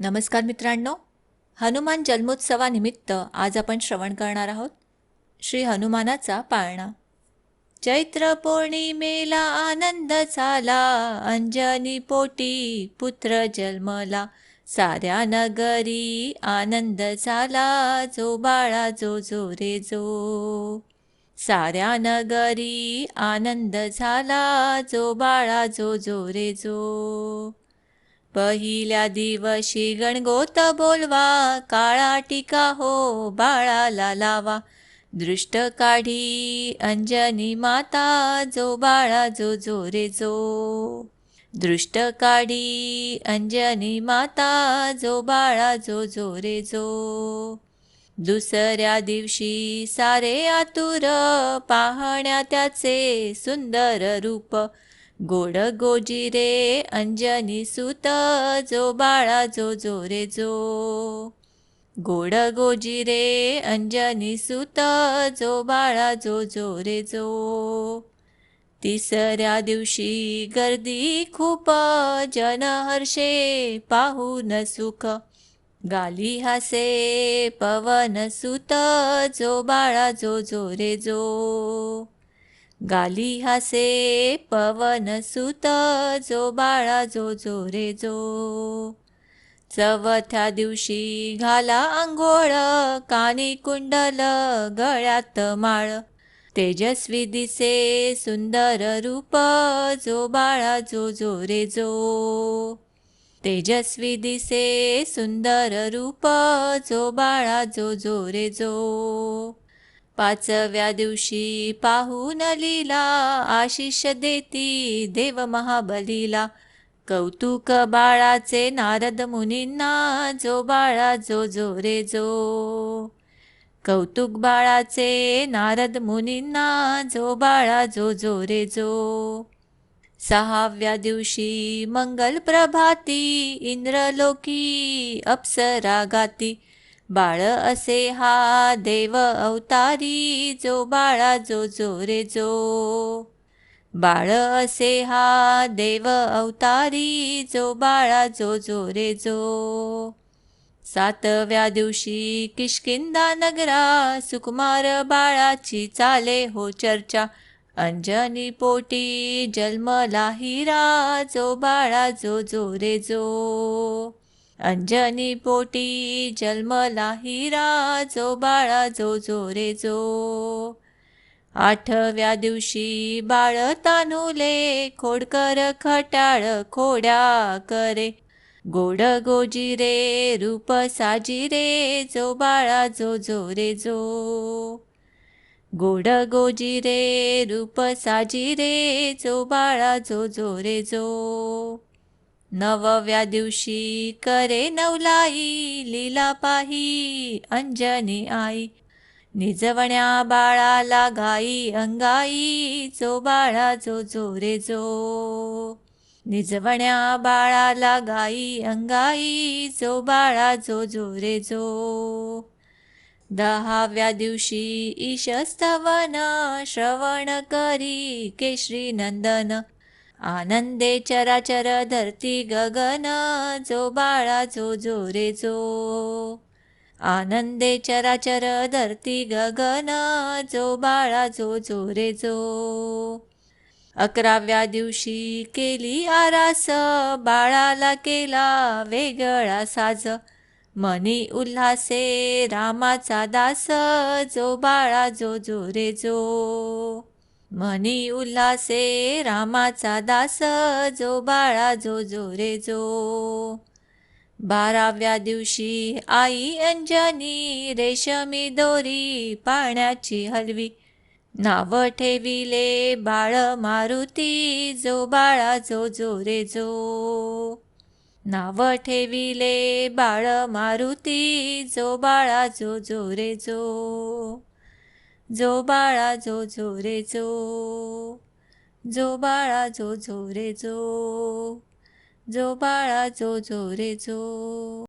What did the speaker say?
नमस्कार मित्रांनो. हनुमान जन्मोत्सवानिमित्त आज आपण श्रवण करणार आहोत. श्री हनुमानाचा पाळणा. चैत्र पौर्णिमेला आनंद झाला. अंजनी पोटी पुत्र जन्मला. साऱ्या नगरी आनंद झाला. जो बाळा जो जो रे जो साऱ्या नगरी आनंद झाला. जो बाळा जो जो रे जो पहिल्या दिवशी गणगोत बोलवा काळा टीका हो बाळाला लावा. दृष्ट काढी अंजनी माता जो बाळा जो जो रे जो. दृष्ट काढी अंजनी माता जो बाळा जो जो रे जो. दुसऱ्या दिवशी सारे आतुर पाहण्या त्याचे सुंदर रूप. गोड गोजी रे अंजनी सुत जो बाळा जो जो रे जो. गोड गोजिरे अंजनी सुत जो बाळा जो जो रे जो. तिसऱ्या दिवशी गर्दी खूप जन हर्षे पाहून सुख. गाली हसे पवन सुत जो बाळा जो जो रे जो. गाली हसे पवन सुत जो बाळा जो जो रे जो. चवथ्या दिवशी घाला आंघोळ कानी कुंडल गळ्यात माळ. तेजस्वी दिसे सुंदर रूप जो बाळा जो जो रे जो. तेजस्वी दिसे सुंदर रूप जो बाळा जो जो रे जो. पाचव्या दिवशी पाहून लीला आशिष देती देव महाबलीला. कौतुक बाळाचे नारद मुनींना जो बाळा जो जो रे जो. कौतुक बाळाचे नारद मुनींना जो बाळा जो जो रे जो. सहाव्या दिवशी मंगल प्रभाती इंद्रलोकी अप्सरा गाती. बाळ असे हा देव अवतारी जो बाळा जो जो रे जो. बाळ असे हा देव अवतारी जो बाळा जो जो रे जो. सातव्या दिवशी किशकिंदा नगरा सुकुमार बाळाची चाले हो चर्चा. अंजनी पोटी जन्मला हिरा जो बाळा जो जो रे जो. अंजनी पोटी जन्मला हिरा जो बाळा जो जो रे जो. आठव्या दिवशी बाळ तानुले खोडकर खटाळ खोड्या करे. गोड गोजी रे रूप साजिरे जो बाळा जो जो रे जो. गोड गोजिरे रूप साजिरे जो बाळा जो जो रे जो. नवव्या दिवशी करे नवलाई लीला पाही अंजनी आई. निजवण्या बाळाला गाई अंगाई जो बाळा जो जो रे जो. निजवण्या बाळाला गाई अंगाई जो बाळा जो जो रे जो. दहाव्या दिवशी ईशस्तवन श्रवण करी केशरी नंदन. आनंदे चराचर धरती गगन जो बाळा जो जो रे जो. आनंदे चराचर धरती गगन जो बाळा जो जो रे जो. अकराव्या दिवशी केली आरास बाळाला केला वेगळा साज. मनी उल्हासे रामाचा दास जो बाळा जो जो रे जो. मनी उल्हासे रामाचा दास जो बाळा जो जो रे जो. बाराव्या दिवशी आई अंजनी रेशमी दोरी पाण्याची हलवी. नाव ठेविले बाळ मारुती जो बाळा जो जो रे जो. नाव ठेविले बाळ मारुती जो बाळा जो जो रे जो. जो बाळा जो जो रे जो जो बाळा जो जो रे जो जो बाळा जो जो रे जो.